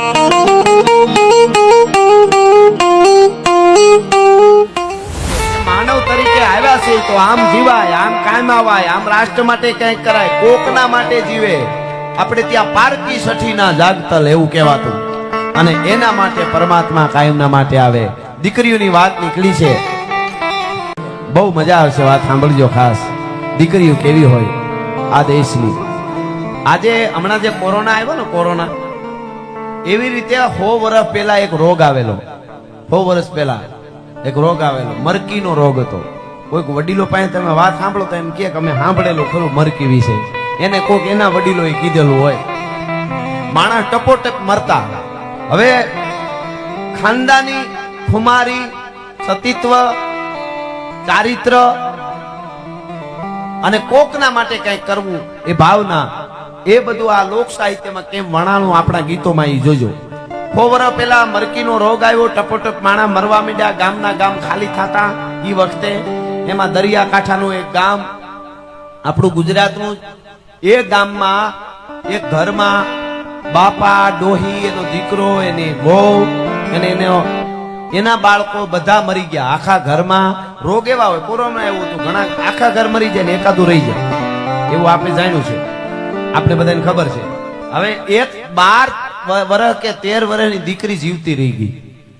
માનવ તરીકે આવ્યા છે તો આમ જીવાય, આમ કાયમ આવાય આમ રાષ્ટ્ર માટે કંઈક કરાય, કોકના માટે જીવે. આપણે ત્યાં પારકી સઠીના જાગતલ એવું કહેવાતું. અને એના માટે પરમાત્મા કાયમના માટે આવે. દીકરીઓની વાત નીકળી છે. બહુ મજા આવશે વાત સાંભળજો ખાસ. દીકરીઓ કેવી હોય? આ દેશની. આજે હમણાં જે કોરોના આવ્યો ને કોરોના એવી રીતે સો વર્ષ પહેલા એક રોગ આવેલો. સો વર્ષ પહેલા એક રોગ આવેલો. મરકીનો રોગ હતો. કોઈક વડીલો પાસે તમે વાત સાંભળો તો એમ કે અમે સાંભળેલું ખરું મરકી વિશે. એને કોઈક એના વડીલોએ કીધેલું હોય. માણસ ટપોટપ મરતા. હવે ખાનદાની ખુમારી, સતીત્વ, ચારિત્ર અને કોકના માટે કંઈક કરવું એ ભાવના એ બધું આ લોક સાહિત્યમાં કેમ વણાણું આપણા ગીતોમાં ઈ જોજો. સો પેલા મરકીનો રોગ આવ્યો, ટપોટપ માણા મરવા મીડ્યા, ગામના ગામ ખાલી થતા એ વખતે. એમાં દરિયાકાંઠાનું એક ગામ, આપણું ગુજરાતનું એ ગામમાં, એક ઘરમાં બાપા, ડોહી, એનો દીકરો, એની બહુ અને એનો એના બાળકો બધા મરી ગયા. આખા ઘરમાં રોગ એવા હોય. કોરોના એવું હતું, ઘણા આખા ઘર મરી જાય ને એકાદું રહી જાય. એવું આપણે જાણ્યું છે. આપણે બધાને ખબર છે. હવે એક બાર વર્ષ કે તેર વર્ષની દીકરી જીવતી રહી ગઈ.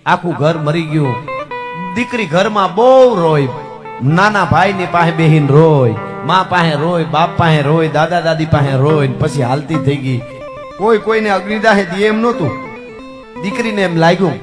આખું ઘર મરી ગયું. દીકરી ઘરમાં બહુ રોય. નાના ભાઈની પાસે બેહીન રોય. મા પાસે રોય, બાપ પાસે રોય, દાદા દાદી પાસે રોય પછી હાલતી થઈ ગઈ. કોઈ કોઈને અગ્નિદાહે દે એમ નહોતું. દીકરીને એમ લાગ્યું,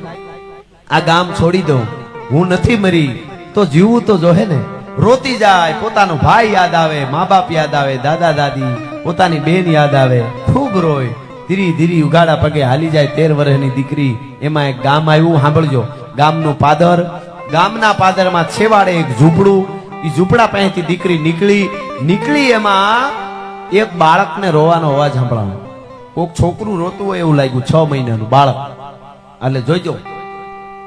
આ ગામ છોડી દઉં. હું નથી મરી. તો જીવવું તો જોહે ને. રોતી જાય, પોતાનો ભાઈ યાદ આવે, મા બાપ યાદ આવે, દાદા દાદી પોતાની બેન યાદ આવે. ખૂબ રોય. ધીરી ધીરી ઉગાડા પગે હાલી જાય તેર વર્ષની દીકરી. એમાં એક ગામ આવ્યું, સાંભળજો. ગામનું પાદર. ગામના પાદરમાં છેવાડે એક ઝૂંપડું. એ ઝૂંપડા પાસેથી દીકરી નીકળી. નીકળી એમાં એક બાળકને રોવાનો અવાજ સાંભળાયો કોક છોકરું રોતું હોય એવું લાગ્યું, છ મહિનાનું બાળક. એટલે જોઈજો.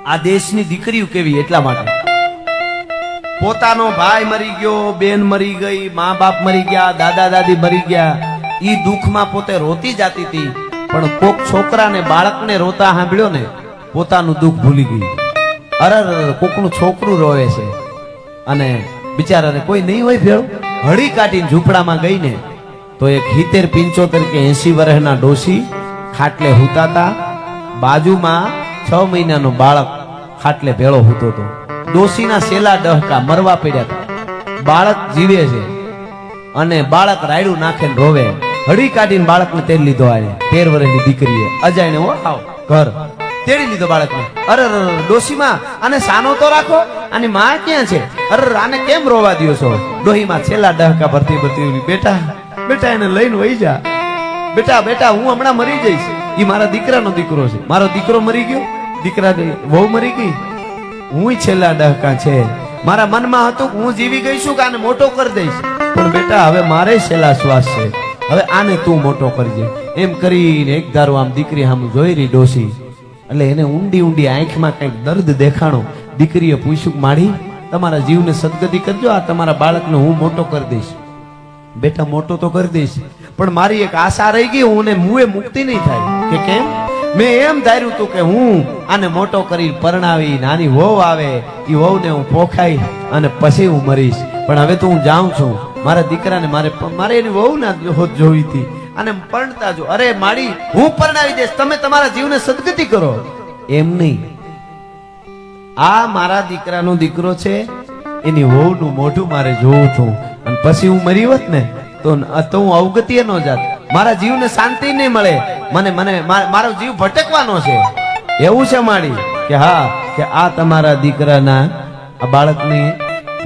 આ દેશની દીકરીઓ કેવી એટલા માટે? પોતાનો ભાઈ મરી ગયો બેન મરી ગઈ મા બાપ મરી ગયા દાદા દાદી મરી ગયા. ઈ દુઃખમાં પોતે રોતી જાતી હતી પણ કોક છોકરાને બાળકને રોતા સાંભળ્યો ને પોતાનું દુઃખ ભૂલી ગયું અરે અરે, અરે, કોકનું છોકરું રોવે છે. અને બિચારાને કોઈ નહીં હોય ભેળું? હળી કાઢીને ઝૂંપડામાં ગઈ ને તો એક હિતેર પિંચોતેર કે એસી વર્ષના ડોશી ખાટલે હુતાતા બાજુમાં છ મહિનાનો બાળક ખાટલે ભેળો હૂતો હતો ડોશીના સેલા ડહકા મરવા પડ્યા બાળક જીવે છે અને બાળક રાયડું નાખે રોવે. હળી કાઢીને બાળકને તેલ લીધો આને તેર વર્ષની દીકરીએ. અજાયને ઓ આવ ઘર. તેડી લીધો બાળકને. અરે ડોશીમાં, આને સાનો તો રાખો. અને માં ક્યાં છે? અરે આને કેમ રોવા દ્યો છો? ડોહીમાં છેલ્લા ડહકા ભરતી ભરતી બેટા બેટા એને લઈને વહી જા. બેટા બેટા, હું હમણાં મરી જઈશ. ઈ મારા દીકરાનો દીકરો છે. મારો દીકરો મરી ગયો. દીકરાની વહુ મરી ગઈ. હું છેલ્લા ડહકા છે. મારા મનમાં હતું હું જીવી ગઈ છું કે આને મોટો કરી દઈશ. પણ બેટા, હવે મારે છેલ્લા શ્વાસ છે. હવે આને તું મોટો કરજે. એમ કરીને એક ધારો આમ દીકરી આમ જોઈ રહી ડોસી એટલે એને ઊંડી ઊંડી આંખમાં કંઈક દર્દ દેખાણો. દીકરીએ પૂછ્યું માડી તમારા જીવને સદગતિ કરજો. આ તમારા બાળકને હું મોટો કરી દઈશ. બેટા, મોટો તો કરી દઈશ. પણ મારી એક આશા રહી ગઈ, હું મુએ મુક્તિ નહીં થાય. કે કેમ? મેં એમ ધાર્યું હતું કે હું આને મોટો કરી પરણાવી, નાની વહુ આવે એ વહુને હું પોખાઈ અને પછી હું મરીશ. પણ હવે તો હું જાઉં છું. મારા દીકરાને મારે મારે એની વહુના હોત જોઈ હતી. અને પરણતા જો. અરે માડી, હું પરણાવી દઈશ. તમે તમારા જીવને સદગતિ કરો. એમ નહીં. આ મારા દીકરાનો દીકરો છે. એની વહુનું મોઢું મારે જોવું છું. અને પછી હું મરી હોત ને, તો હું અવગતિએ ન જાત. મારા જીવને શાંતિ નહીં મળે. મને મને મારો જીવ ભટકવાનો છે. એવું છે મારી, કે હા, કે આ તમારા દીકરાના, આ બાળકની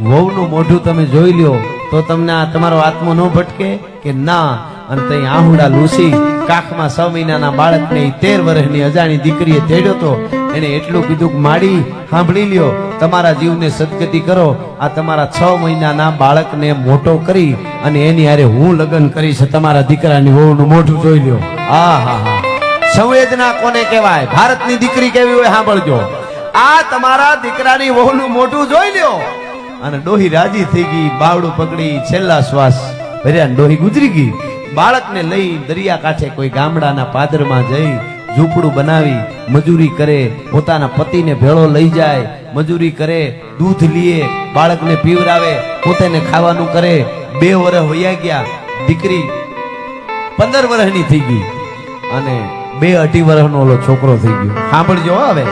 વહુનું મોઢું તમે જોઈ લ્યો, તો તમને આ તમારો આત્મો ન ભટકે, કે ના, અને તઈ આહુડા લૂસી, કાખમાં છ મહિનાના બાળકને તેર વર્ષની અજાણી દીકરીએ તેડ્યો તો એને એટલું કીધું માડી, સાંભળી લ્યો, તમારા જીવને સદગતિ કરો, આ તમારા છ મહિનાના બાળકને મોટો કરી અને એની હારે હું લગ્ન કરીશ તમારા દીકરાની વહુનું મોઢું જોઈ લ્યો. આ હા હા. સંવેદના કોને કહેવાય? ભારતની દીકરી કેવી હોય સાંભળજો. આ તમારા દીકરાની વહુનું મોઢું જોઈ લ્યો. અને ડોહી રાજી થઈ ગઈ, બાવડું પકડી, છેલ્લા શ્વાસ ભર્યા ડોહી ગુજરી ગઈ. બાળકને લઈ દરિયા કાંઠે કોઈ ગામડાના પાદરમાં જઈ ઝૂંપડું બનાવી મજૂરી કરે, પોતાના પતિને ભેળો લઈ જાય, મજૂરી કરે, દૂધ લીએ, બાળકને પીવરાવે, પોતેને ખાવાનું કરે. બે વર્ષ વયા ગયા, દીકરી પંદર વર્ષની થઈ ગઈ અને બે અઢી વર્ષનો ઓલો છોકરો થઈ ગયો. સાંભળજો આવે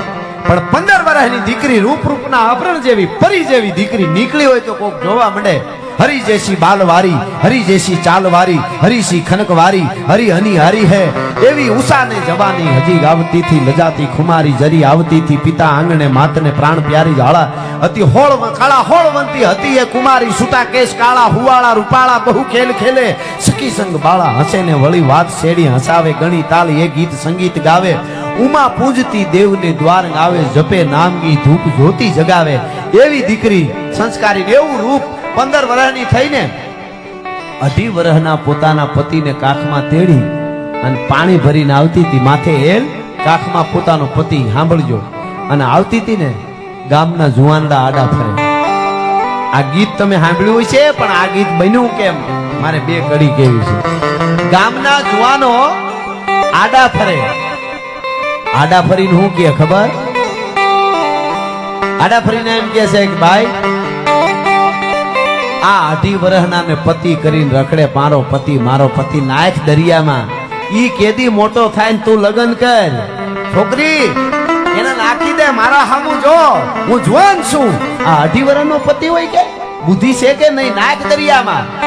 પણ પંદર વર્ષની દીકરી રૂપ રૂપના અપરણ જેવી, પરી જેવી દીકરી નીકળી હોય તો કોક જોવા મળે. હરી જેસી બાલવારી હરી જેસી ચાલવારી હરીસી ખનકવારી હરી હની હરી હે એવી ઉષાને જવાની હજી ગાવતી થી લજાતી ખુમારી જરી આવતી થી પિતા આંગણે માતને પ્રાણ પ્યારી જાળા અતિ હોળ કાળા હોળવંતી હતી એ કુમારી સુતા કેશ કાળા હુવાળા રૂપાળા બહુ ખેલ ખેલે સખી સંગ બાળા હસે ને વળી વાત શેડી હસાવે, ગણી તાલી એ ગીત સંગીત ગાવે। ઉમા પૂજતી દેવને દ્વાર આવે જપે નામગી ધૂપ જ્યોતિ જગાવે। એવી દીકરી સંસ્કારી એવું રૂપ પંદર વર્ષની થઈને અઢી વર્ષના પોતાના પતિને કાખમાં તેડી અને પાણી ભરીને આવતી હતી. માથે એલ કાખમાં પોતાનો પતિ સાંભળજો. અને આવતી હતી ને ગામના જુવાનડા આડા ફરે. આ ગીત તમે સાંભળ્યું હોય છે પણ આ ગીત બન્યું કેમ? મારે બે કડી કેવી છે. ગામના જુવાનો આડા ફરે. આડા ફરીને હું કે ખબર? આડા ફરીને એમ કે છે કે, ભાઈ આ અઢી વર્ષના ને પતિ કરીને રખડે, મારો પતિ મારો પતિ નાખ દરિયામાં. ઈ કેદી મોટો થાય ને તું લગ્ન કર. છોકરી, એને નાખી દે, મારા હામું જો. હું જુવાન છું. આ અઢી વર્ષનો પતિ હોય કે? બુદ્ધિ છે કે નહીં? નાખ દરિયામાં.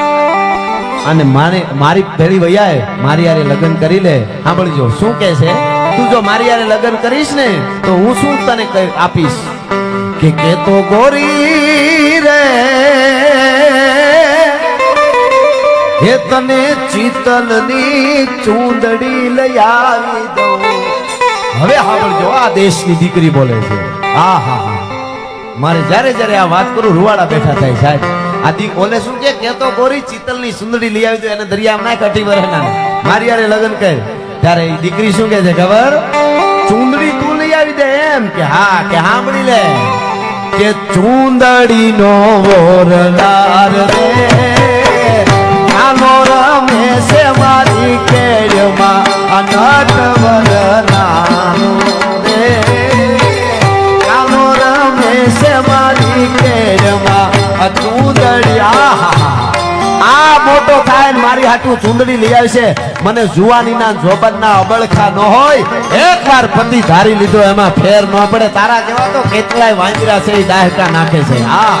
અને મારે, મારી ભેળી વૈયાએ મારી યારે લગ્ન કરી લે. સાંભળજો, શું કે છે? તું જો મારી યારે લગ્ન કરીશ ને, તો હું શું તને આપીશ? કે કે તો ગોરી રે હે તને ચિતલની ચૂંદડી લઈ આવી દઉં. હવે સાંભળજો આ દેશની દીકરી બોલે છે. આ, હા હા. મારે જ્યારે જ્યારે આ વાત કરું, રૂવાડા બેઠા થાય સાહેબ. આ દી ઓલે શું કે કે તો ગોરી ચિતલની સુંદરી લઈ આવી દો એને દરિયામાં નાખ અઢી વર્ષના મારી યારે લગ્ન કહે ત્યારે એ દીકરી શું કે છે, ખબર? ચૂંદડી તું લઈ આવી દે એમ. કે હા, કે સાંભળી લે. કે ચૂંદડી નો વોરલાર થાય મારી હાટું ચૂંદડી લઈ આવશે. મને જુવાનીના જોબનના અબળખા ન હોય. એકવાર પતિ ધારી લીધો, એમાં ફેર ન પડે. તારા જેવા તો કેટલાય વાંજરા છે, એ દાહકા નાખે છે. આ